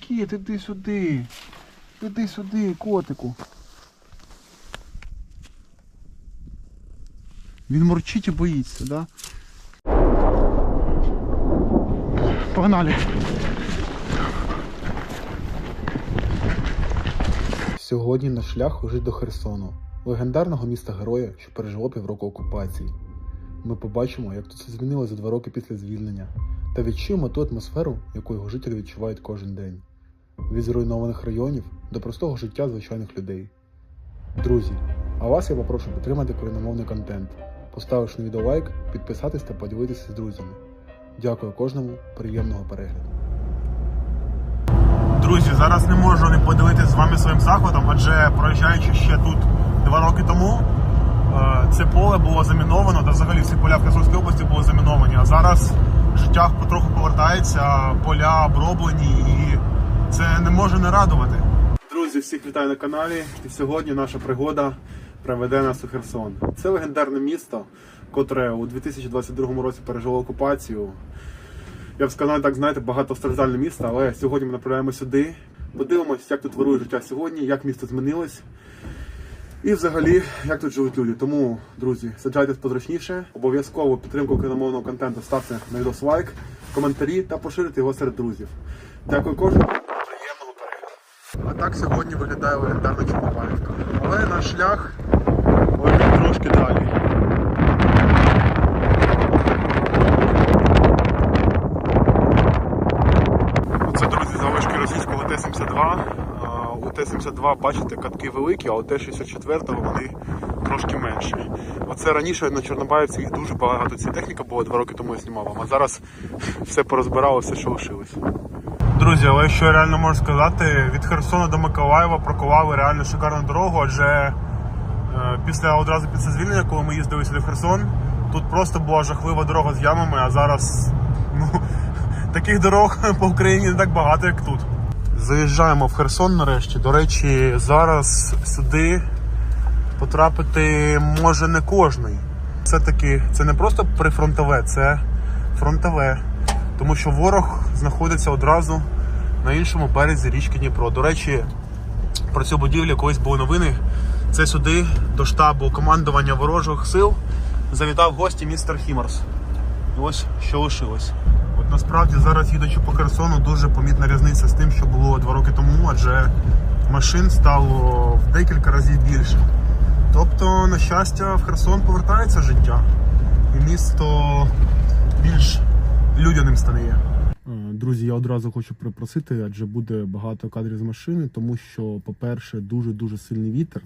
Кіт, іди сюди. Іди сюди, котику. Він морчить і боїться, да? Погнали. Сьогодні наш шлях лежить до Херсону, легендарного міста героя, що пережило півроку окупації. Ми побачимо, як тут все змінилося за два роки після звільнення, та відчуємо ту атмосферу, яку його жителі відчувають кожен день. Від зруйнованих районів до простого життя звичайних людей. Друзі, а вас я попрошу підтримати україномовний контент, поставивши на відео лайк, підписатись та поділитися з друзями. Дякую кожному, приємного перегляду. Друзі, зараз не можу не поділитися з вами своїм захватом, адже проїжджаючи ще тут два роки тому, е, це поле було заміновано, та взагалі всі поля в Херсонській області були заміновані. А зараз життя потроху повертається, поля оброблені і це не може не радувати. Друзі, всіх вітаю на каналі. І сьогодні наша пригода приведе нас у Херсон. Це легендарне місто, котре у 2022 році пережило окупацію. Я б сказав, так знаєте, багатостраждальне місто, але сьогодні ми направляємо сюди. Подивимось, як тут вирує життя сьогодні, як місто змінилось. І взагалі, як тут живуть люди. Тому, друзі, саджайтесь позручніше. Обов'язково підтримку україномовного контенту ставте на відос лайк, коментарі та поширити його серед друзів. Дякую кожному. Приємного перегляду. А так сьогодні виглядає легендарна Чорнобаївка. Але наш шлях 172, бачите, катки великі, а от Т-64 вони трошки менші. Оце раніше на Чорнобаївці їх дуже багато. Ця техніка була два роки тому я знімав вам, а зараз все порозбирало, все, що лишилось. Друзі, але що я реально можу сказати, від Херсона до Миколаєва прокували реально шикарну дорогу, адже е, після одразу після звільнення, коли ми їздили сюди в Херсон, тут просто була жахлива дорога з ямами, а зараз ну, таких дорог по Україні не так багато, як тут. Заїжджаємо в Херсон нарешті. До речі, зараз сюди потрапити може не кожний. Все-таки це не просто прифронтове, це фронтове. Тому що ворог знаходиться одразу на іншому березі річки Дніпро. До речі, про цю будівлю колись були новини. Це сюди, до штабу командування ворожих сил, завітав гості містер Хімарс. І ось що лишилось. Насправді зараз їдучи по Херсону, дуже помітна різниця з тим, що було два роки тому, адже машин стало в декілька разів більше. Тобто, на щастя, в Херсон повертається життя. І місто більш людяним стає. Друзі, я одразу хочу припросити, адже буде багато кадрів з машини, тому що, по-перше, дуже дуже сильний вітер.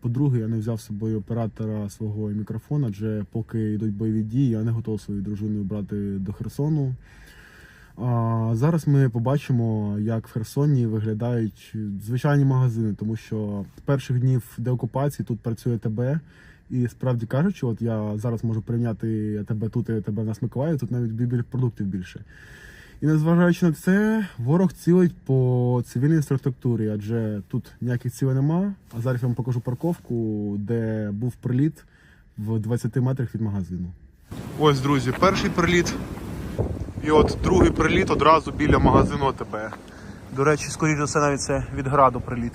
По-друге, я не взяв з собою оператора свого мікрофона, адже поки йдуть бойові дії, я не готов свою дружину брати до Херсону. А зараз ми побачимо, як в Херсоні виглядають звичайні магазини, тому що з перших днів деокупації тут працює ТБ. І справді кажучи, от я зараз можу прийняти тебе тут і тебе в нас тут навіть продуктів більше. І незважаючи на це, ворог цілить по цивільній структурі, адже тут ніяких цілей нема. А зараз я вам покажу парковку, де був приліт в 20 метрах від магазину. Ось, друзі, перший приліт. І от другий приліт одразу біля магазину АТБ. До речі, скоріше за все, навіть це від граду приліт.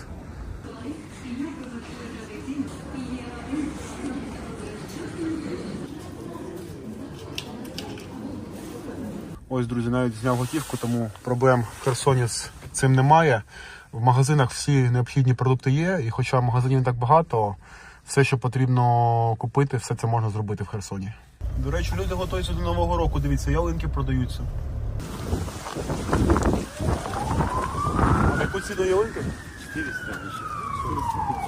Ось, друзі, навіть зняв готівку, тому проблем в Херсоні з цим немає. В магазинах всі необхідні продукти є, і хоча магазинів не так багато, все, що потрібно купити, все це можна зробити в Херсоні. До речі, люди готуються до Нового року. Дивіться, ялинки продаються. Яку ціну ялинки? 400,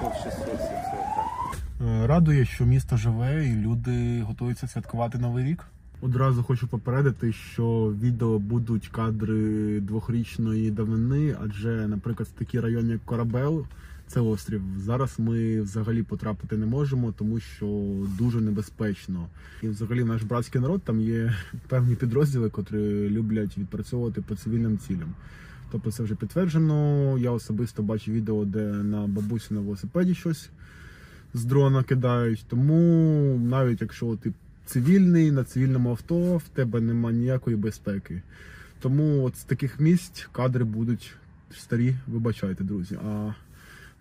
500, 600, 700. так. Е, Радує, що місто живе і люди готуються святкувати новий рік. Одразу хочу попередити, що відео будуть кадри двохрічної давнини, адже, наприклад, в такі райони, як Корабел, це острів. Зараз ми взагалі потрапити не можемо, тому що дуже небезпечно. І взагалі наш братський народ там є певні підрозділи, котрі люблять відпрацьовувати по цивільним цілям. Тобто це вже підтверджено. Я особисто бачу відео, де на бабусі на велосипеді щось з дрона кидають. Тому навіть якщо ти цивільний на цивільному авто, в тебе нема ніякої безпеки. Тому от з таких місць кадри будуть старі, вибачайте, друзі. А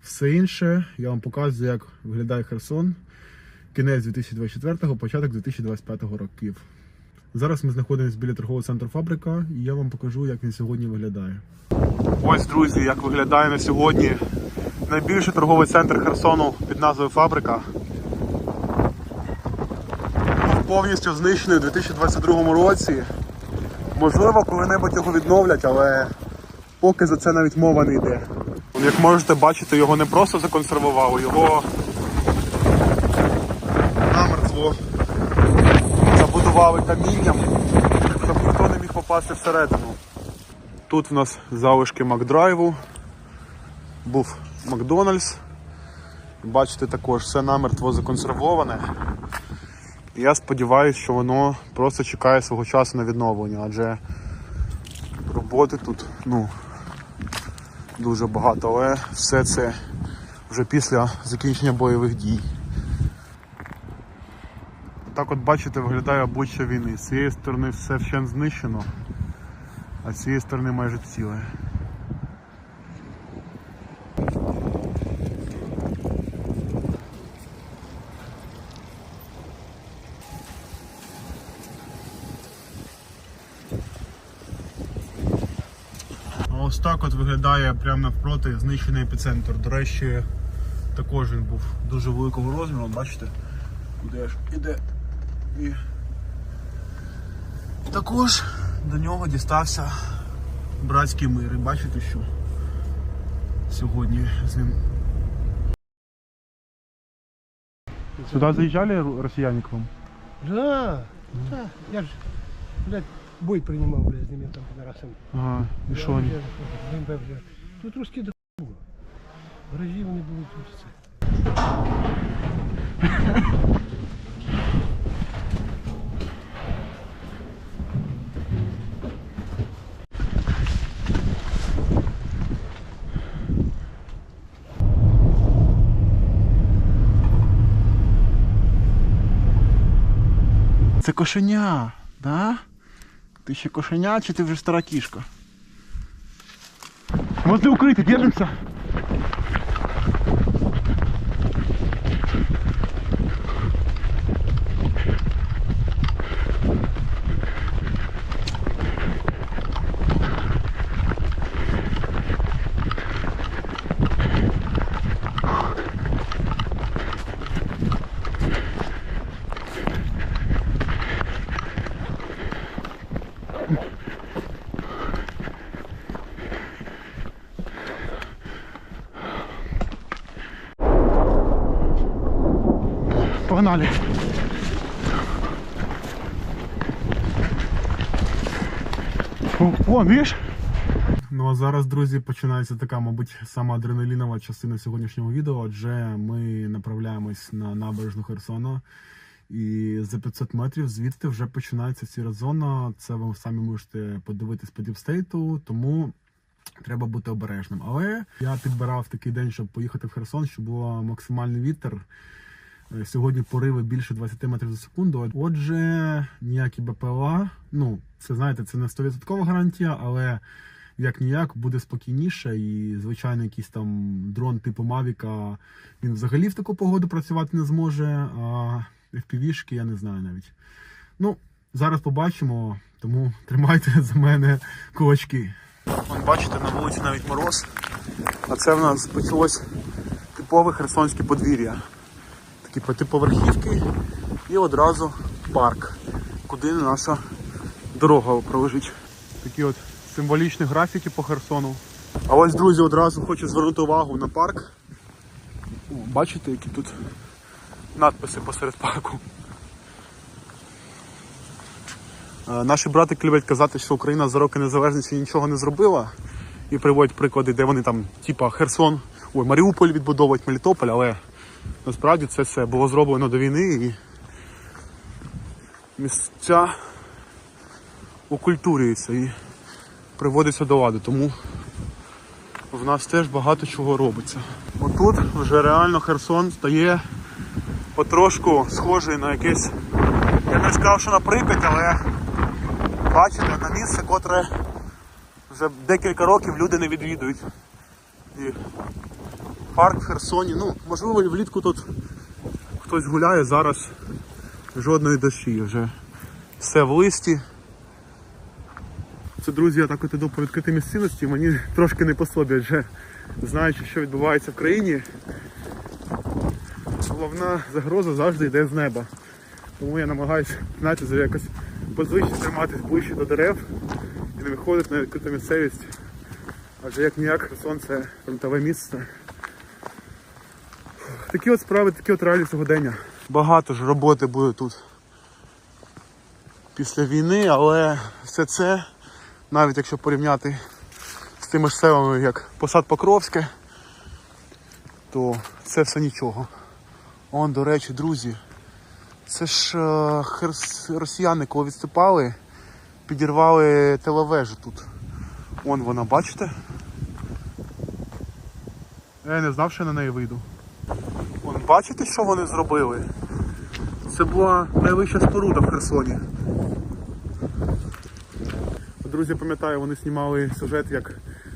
все інше я вам показую, як виглядає Херсон. Кінець 2024-го, початок 2025 років. Зараз ми знаходимося біля торгового центру Фабрика, і я вам покажу, як він сьогодні виглядає. Ось, друзі, як виглядає на сьогодні найбільший торговий центр Херсону під назвою Фабрика. Повністю знищений у 2022 році. Можливо, коли-небудь його відновлять, але поки за це навіть мова не йде. Як можете бачити, його не просто законсервували, його намертво забудували камінням, щоб ніхто не міг попасти всередину. Тут в нас залишки Макдрайву, був Макдональдс. Бачите, також все намертво законсервоване. І Я сподіваюся, що воно просто чекає свого часу на відновлення, адже роботи тут ну, дуже багато, але все це вже після закінчення бойових дій. Так от бачите, виглядає обличчя війни. З цієї сторони все вщент знищено, а з цієї сторони майже ціле. А ось так от виглядає прямо навпроти знищений епіцентр. До речі, також він був дуже великого розміру, бачите, куди аж іде. І також до нього дістався братський мир. І бачите, що сьогодні з ним. Сюди заїжджали росіяни к вам? Да, да, я ж, блядь, бой принимал, блядь, с ними там пидорасами. Ага, Я, що вони? Тут русські до було. Гаражі вони були тут це. Це кошеня, да? Ти ще кошеня чи ти вже стара кішка? Возле укрити, держимося. Погнали. Вон, видиш? Ну а зараз, друзі, починається така, мабуть, сама адреналінова частина сьогоднішнього відео, адже ми направляємось на набережну Херсона. І за 500 метрів звідти вже починається сіра зона. Це ви самі можете подивитись по діпстейту, тому треба бути обережним. Але я підбирав такий день, щоб поїхати в Херсон, щоб було максимальний вітер. Е, Сьогодні пориви більше 20 метрів за секунду. Отже, ніякі БПЛА. Ну, це знаєте, це не 100% гарантія, але як ніяк буде спокійніше. І, звичайно, якийсь там дрон типу Мавіка він взагалі в таку погоду працювати не зможе. А FPV-шки я не знаю навіть. Ну, зараз побачимо, тому тримайте за мене кулачки. Бачите, на вулиці навіть мороз. А це в нас почалось типове херсонське подвір'я такі п'ятиповерхівки і одразу парк, куди наша дорога пролежить. Такі от символічні графіки по Херсону. А ось, друзі, одразу хочу звернути увагу на парк. О, бачите, які тут надписи посеред парку. Е, Наші брати люблять казати, що Україна за роки незалежності нічого не зробила. І приводять приклади, де вони там, типа Херсон, ой, Маріуполь відбудовують, Мелітополь, але Насправді це все було зроблено до війни і місця окультурюються і приводиться до ладу. Тому в нас теж багато чого робиться. Отут вже реально Херсон стає потрошку схожий на якесь, я не сказав, що на Прип'ять, але бачите, на місце, котре Вже декілька років люди не відвідують. І парк в Херсоні. Ну, можливо, влітку тут хтось гуляє, зараз жодної дощі вже. Все в листі. Це, друзі, я так от іду по відкритій місцевості, мені трошки не по собі, адже знаючи, що відбувається в країні, головна загроза завжди йде з неба. Тому я намагаюся, знаєте, якось позвичці триматись ближче до дерев і не виходити на відкриту місцевість. Адже як ніяк Херсон це фронтове місце. Такі от справи, такі от реалії сьогодення. Багато ж роботи буде тут після війни, але все це, навіть якщо порівняти з тими ж селами, як Посад Покровське, то це все нічого. Он, до речі, друзі, це ж е, херс- росіяни, коли відступали, підірвали телевежу тут. Вон вона, бачите? Я не знав, що я на неї вийду. Бачите, що вони зробили? Це була найвища споруда в Херсоні. Друзі, пам'ятаю, вони знімали сюжет, як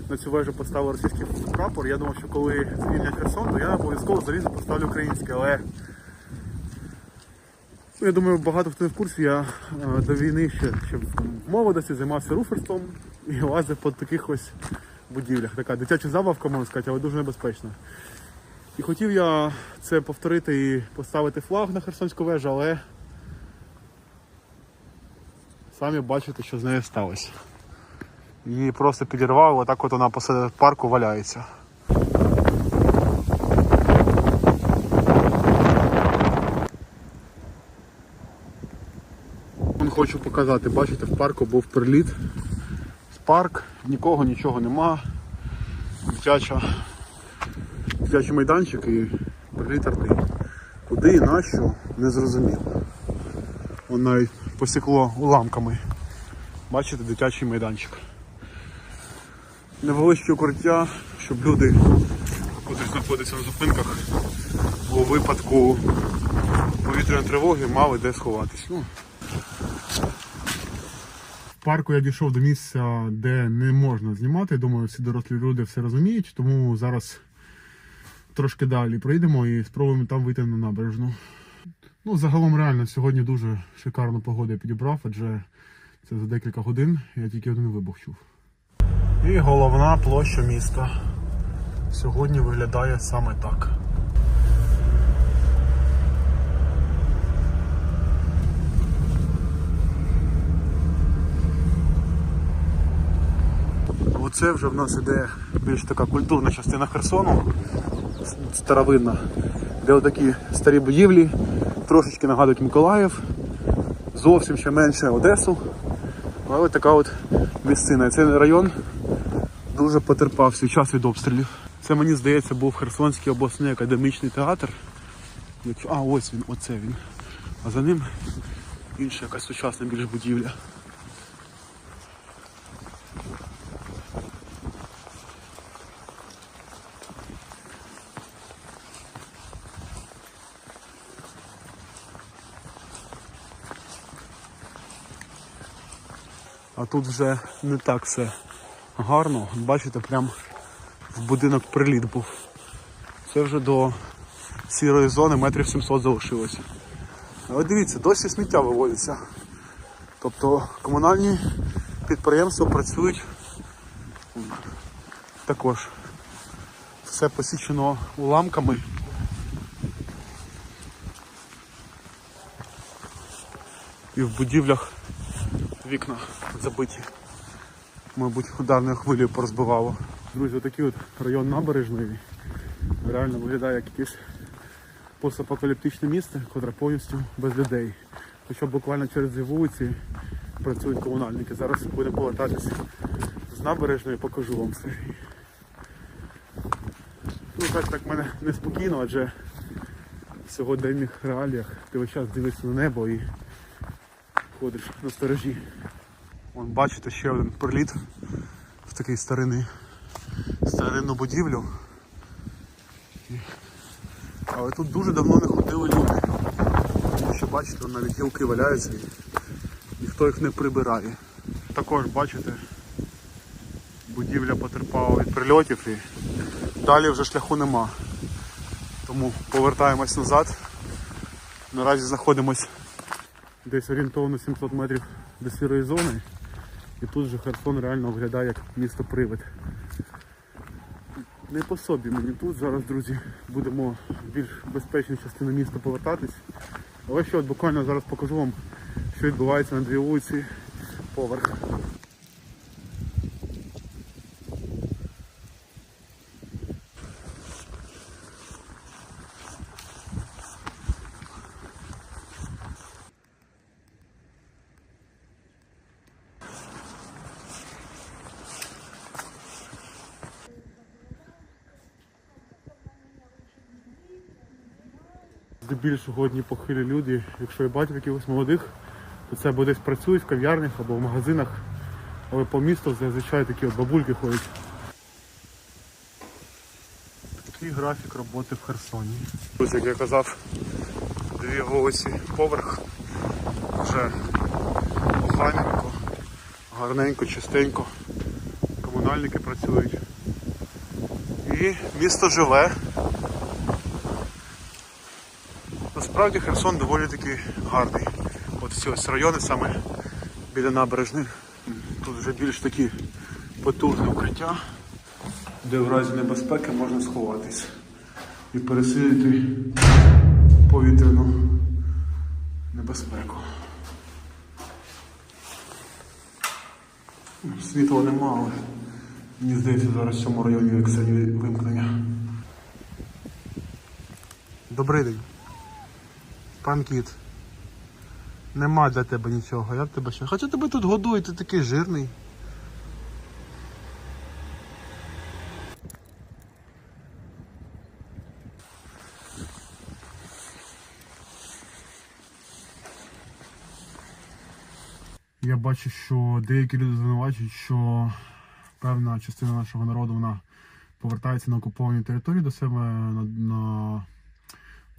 на цю вежу поставили російський прапор. Я думав, що коли звільнять Херсон, то я обов'язково залізу поставлю український, але Ну, я думаю, багато хто не в курсі. Я е, до війни ще, ще в молодості займався руферством і лазив по таких ось будівлях. Така дитяча забавка, можна сказати, але дуже небезпечна. І хотів я це повторити і поставити флаг на Херсонську вежу, але самі бачите, що з нею сталося. Її просто підірвало, отак от вона посеред парку валяється. Хочу показати, бачите, в парку був приліт. Парк, нікого, нічого нема. Дитяча, дитячий майданчик і приліт. Куди і нащо, не зрозуміло. Вон навіть посікло уламками. Бачите, дитячий майданчик. Невеличке укриття, щоб люди, котрі знаходяться на зупинках, у випадку повітряної тривоги мали де сховатись. Ну, в парку я дійшов до місця, де не можна знімати. Думаю, всі дорослі люди все розуміють, тому зараз трошки далі прийдемо і спробуємо там вийти на набережну. Ну, загалом реально сьогодні дуже шикарну погоду я підібрав, адже це за декілька годин я тільки один вибух чув. І головна площа міста сьогодні виглядає саме так. Оце вже в нас іде більш така культурна частина Херсону, старовинна, де отакі старі будівлі, трошечки нагадують Миколаїв, зовсім ще менше Одесу. Але от така от місцина. Цей район дуже потерпав свій час від обстрілів. Це мені здається був Херсонський обласний академічний театр. А, ось він, оце він. А за ним інша якась сучасна більш будівля. Тут вже не так все гарно. Бачите, прям в будинок приліт був. Це вже до сірої зони метрів 700 залишилося. Але дивіться, досі сміття виводиться. Тобто комунальні підприємства працюють також. Все посічено уламками. І в будівлях вікна забиті. Мабуть, ударною хвилею порозбивало. Друзі, такий от район набережної реально виглядає як якесь постапокаліптичне місце, котре повністю без людей. Хоча буквально через дві вулиці працюють комунальники. Зараз будемо повертатися з набережної, покажу вам все. Ну, так, так мене неспокійно, адже в сьогоденних реаліях ти весь час дивишся на небо і ходиш на сторожі. Вон бачите ще один приліт в такий старинний, старинну будівлю. Але тут дуже давно не ходили люди. Тому що бачите, навіть гілки валяються ніхто їх не прибирає. Також бачите, будівля потерпала від прильотів і далі вже шляху нема. Тому повертаємось назад. Наразі знаходимось десь орієнтовно 700 метрів до сірої зони. І тут же Херсон реально виглядає як місто привид. Не по собі мені тут зараз, друзі, будемо в більш безпечну частину міста повертатись. Але що, от буквально зараз покажу вам, що відбувається на дві вулиці поверх. Здебільшого одні похилі люди, якщо я бачу якихось молодих, то це або десь працюють в кав'ярнях або в магазинах, але по місту зазвичай такі от бабульки ходять. Такий графік роботи в Херсоні. Ось, як я казав, дві вулиці поверх. Вже охайненько, гарненько, чистенько. Комунальники працюють. І місто живе. Насправді Херсон доволі таки гарний. От всі ось райони саме біля набережних. Тут вже більш такі потужні укриття, де в разі небезпеки можна сховатись і пересилити повітряну небезпеку. Світла нема, але мені здається зараз в цьому районі екстрені вимкнення. Добрий день. Пан кіт. Нема для тебе нічого, я тебе ще. Хоча тебе тут годують, ти такий жирний. Я бачу, що деякі люди звинувачують, що певна частина нашого народу вона повертається на окуповані території до себе на, на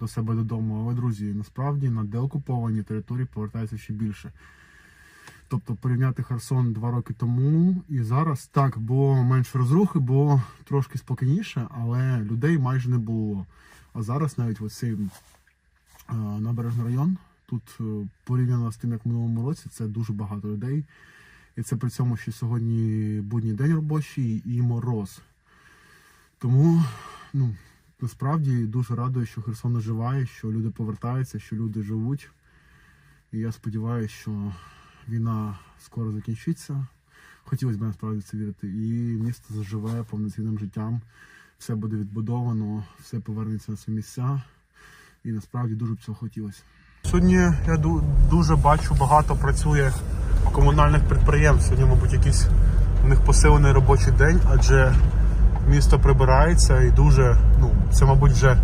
до себе додому. Але, друзі, насправді на деокуповані території повертається ще більше. Тобто порівняти Херсон два роки тому і зараз так було менше розрухи, було трошки спокійніше, але людей майже не було. А зараз навіть оцей е, набережний район, тут е, порівняно з тим, як в минулому році, це дуже багато людей. І це при цьому, що сьогодні будній день робочий і мороз. Тому, ну, насправді дуже радую, що Херсон оживає, що люди повертаються, що люди живуть. І я сподіваюся, що війна скоро закінчиться. Хотілося б насправді це вірити. І місто заживе повноцінним життям. Все буде відбудовано, все повернеться на свої місця. І насправді дуже б цього хотілося. Сьогодні я дуже бачу, багато працює комунальних підприємств. Сьогодні, мабуть, якийсь у них посилений робочий день, адже місто прибирається і дуже, ну, це, мабуть, вже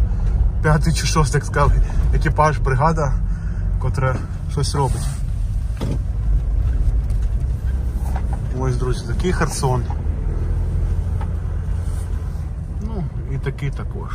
п'ятий чи шостий, як сказали, екіпаж, бригада, котра щось робить. Ось, друзі, такий Херсон. Ну, і такий також.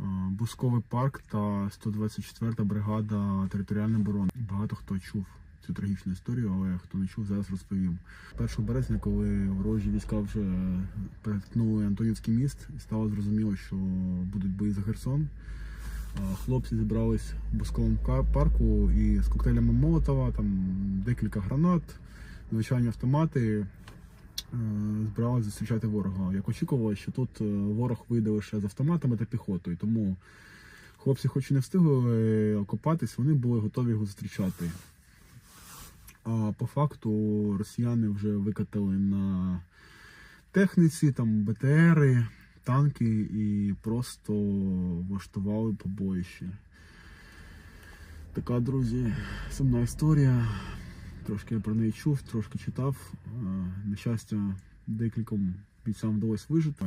Е, Бусковий парк та 124-та бригада територіальної оборони. Багато хто чув цю трагічну історію, але хто не чув, зараз розповім. 1 березня, коли ворожі війська вже перетнули Антонівський міст, стало зрозуміло, що будуть бої за Херсон. Хлопці зібрались в бусковому парку і з коктейлями Молотова, там декілька гранат, звичайні автомати. Е, збиралися зустрічати ворога. Як очікували, що тут е, ворог вийде лише з автоматами та піхотою. Тому хлопці, хоч і не встигли окопатись, вони були готові його зустрічати. А по факту росіяни вже викатали на техніці, там БТРи, танки і просто влаштували побоїще. Така, друзі, сумна історія. Трошки я про неї чув, трошки читав. Е, На щастя, декільком бійцям вдалося вижити.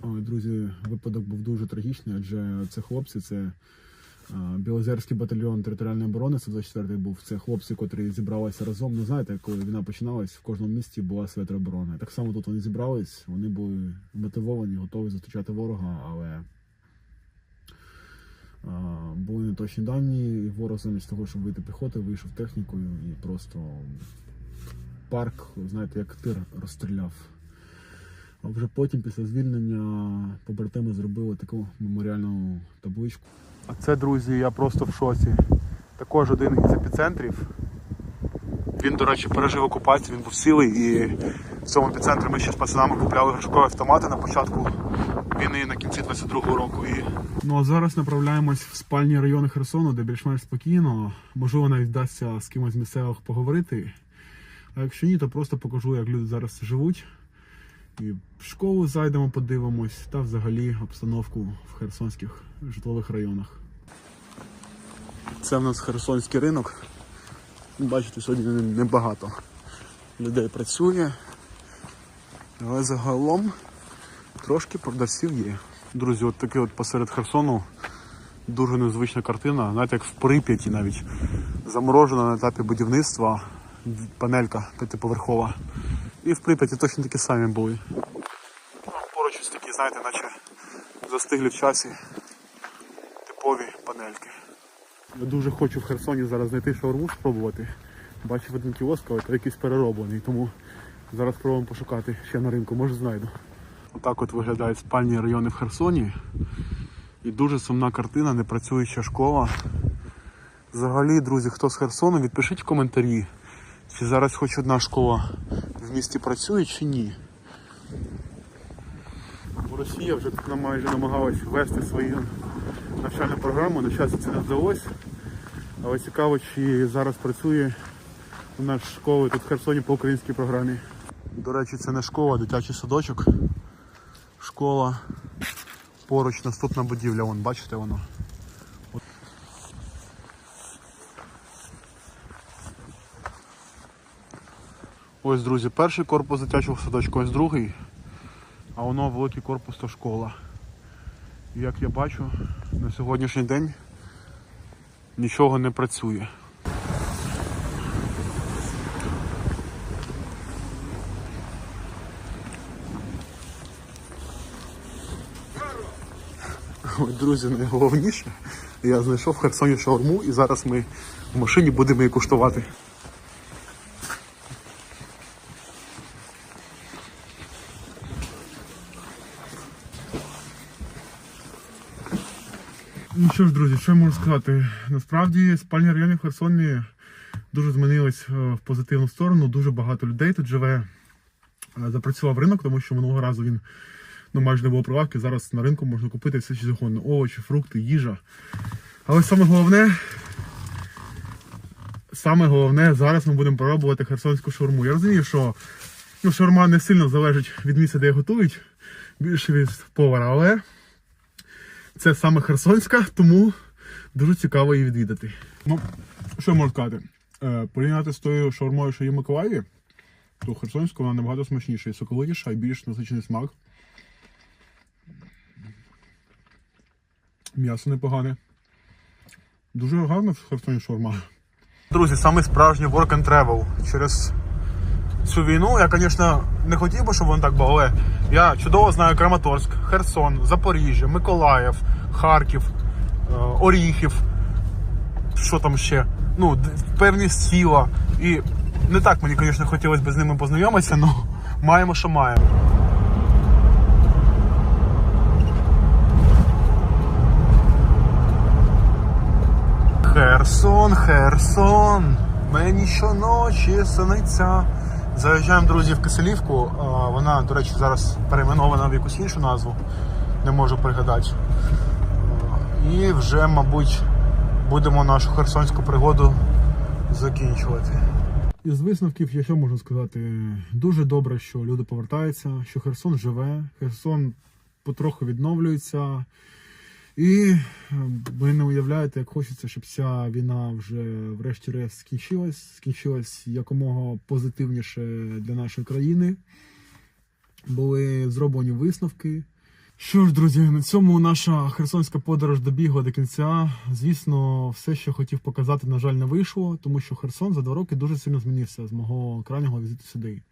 Але, друзі, випадок був дуже трагічний, адже це хлопці, це е, Білозерський батальйон територіальної оборони, це 24-й був. Це хлопці, котрі зібралися разом. Ну знаєте, коли війна починалась, в кожному місті була своя тероборона. Так само тут вони зібрались, вони були мотивовані, готові зустрічати ворога, але були неточні дані, і ворог замість того, щоб вийти піхоти, вийшов технікою і просто парк, знаєте, як тир розстріляв. А вже потім, після звільнення, побратими зробили таку меморіальну табличку. А це, друзі, я просто в шоці. Також один із епіцентрів. Він, до речі, пережив окупацію, він був цілий і в цьому епіцентрі ми ще з пацанами купляли грошкові автомати на початку війни на кінці 22-го року. І... Ну а зараз направляємось в спальні райони Херсону, де більш-менш спокійно. Можливо, навіть вдасться з кимось місцевих поговорити. А якщо ні, то просто покажу, як люди зараз живуть. І в школу зайдемо, подивимось, та взагалі обстановку в херсонських житлових районах. Це в нас херсонський ринок. Бачите, сьогодні небагато людей працює, але загалом трошки продавців є. Друзі, от такий от посеред Херсону дуже незвична картина, знаєте, як в Прип'яті навіть. Заморожена на етапі будівництва панелька п'ятиповерхова. І в Прип'яті точно такі самі були. Поруч ось такі, знаєте, наче застиглі в часі типові панельки. Я дуже хочу в Херсоні зараз знайти шаурму спробувати. Бачив один кіоск, але якийсь перероблений, тому зараз спробуємо пошукати ще на ринку, може знайду. Отак от виглядають спальні райони в Херсоні. І дуже сумна картина, непрацююча школа. Взагалі, друзі, хто з Херсону, відпишіть в коментарі, чи зараз хоч одна школа в місті працює чи ні. Росія вже тут майже намагалась ввести свою навчальну програму, на щастя це не вдалося. Але цікаво, чи зараз працює у нас школи тут в Херсоні по українській програмі. До речі, це не школа, а дитячий садочок. Школа. Поруч наступна будівля, вон, бачите воно. Ось, друзі, перший корпус дитячого садочку, ось другий, а воно великий корпус то школа. І як я бачу, на сьогоднішній день нічого не працює. Друзі, найголовніше, я знайшов в Херсоні шаурму і зараз ми в машині будемо її куштувати. Ну що ж, друзі, що я можу сказати? Насправді спальні райони в Херсоні дуже змінились е, в позитивну сторону. Дуже багато людей тут живе. Е, Запрацював ринок, тому що минулого разу він ну, майже не було прилавки. Зараз на ринку можна купити все що завгодно. Овочі, фрукти, їжа. Але саме головне, саме головне, зараз ми будемо пробувати херсонську шаурму. Я розумію, що ну, шаурма не сильно залежить від місця, де її готують, більше від повара, але це саме Херсонська, тому дуже цікаво її відвідати. Ну, що можу сказати? Е, порівняти з тою шаурмою, що є в Миколаєві, то Херсонська вона набагато смачніша і соковитіша, і більш насичений смак. М'ясо непогане. Дуже гарно в Херсоні шаурма. Друзі, саме справжній work and travel. Через цю війну я, звісно, не хотів би, щоб воно так було, але я чудово знаю Краматорськ, Херсон, Запоріжжя, Миколаїв, Харків, е, Оріхів. Що там ще? Ну, певні сіла. І не так мені, звісно, хотілося б з ними познайомитися, але маємо, що маємо. Херсон, Херсон, мені щоночі сниться. Заїжджаємо, друзі, в Киселівку. Вона, до речі, зараз перейменована в якусь іншу назву. Не можу пригадати. І вже, мабуть, будемо нашу херсонську пригоду закінчувати. Із висновків я що можу сказати? Дуже добре, що люди повертаються, що Херсон живе, Херсон потроху відновлюється. І е, ви не уявляєте, як хочеться, щоб ця війна вже врешті-решт скінчилась, скінчилась якомога позитивніше для нашої країни. Були зроблені висновки. Що ж, друзі, на цьому наша херсонська подорож добігла до кінця. Звісно, все, що хотів показати, на жаль, не вийшло, тому що Херсон за два роки дуже сильно змінився з мого крайнього візиту сюди.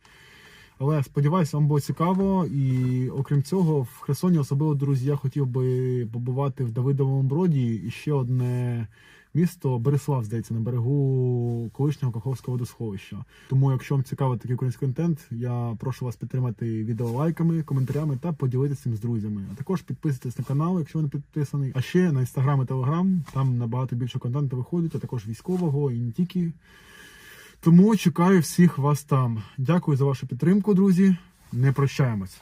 Але сподіваюся, вам було цікаво. І окрім цього, в Херсоні особливо, друзі, я хотів би побувати в Давидовому Броді і ще одне місто Береслав, здається, на берегу колишнього Каховського водосховища. Тому, якщо вам цікавий такий український контент, я прошу вас підтримати відео лайками, коментарями та поділитися цим з друзями. А також підписуйтесь на канал, якщо ви не підписаний. А ще на інстаграм і телеграм, там набагато більше контенту виходить, а також військового і не тільки. Тому чекаю всіх вас там. Дякую за вашу підтримку, друзі. Не прощаємось.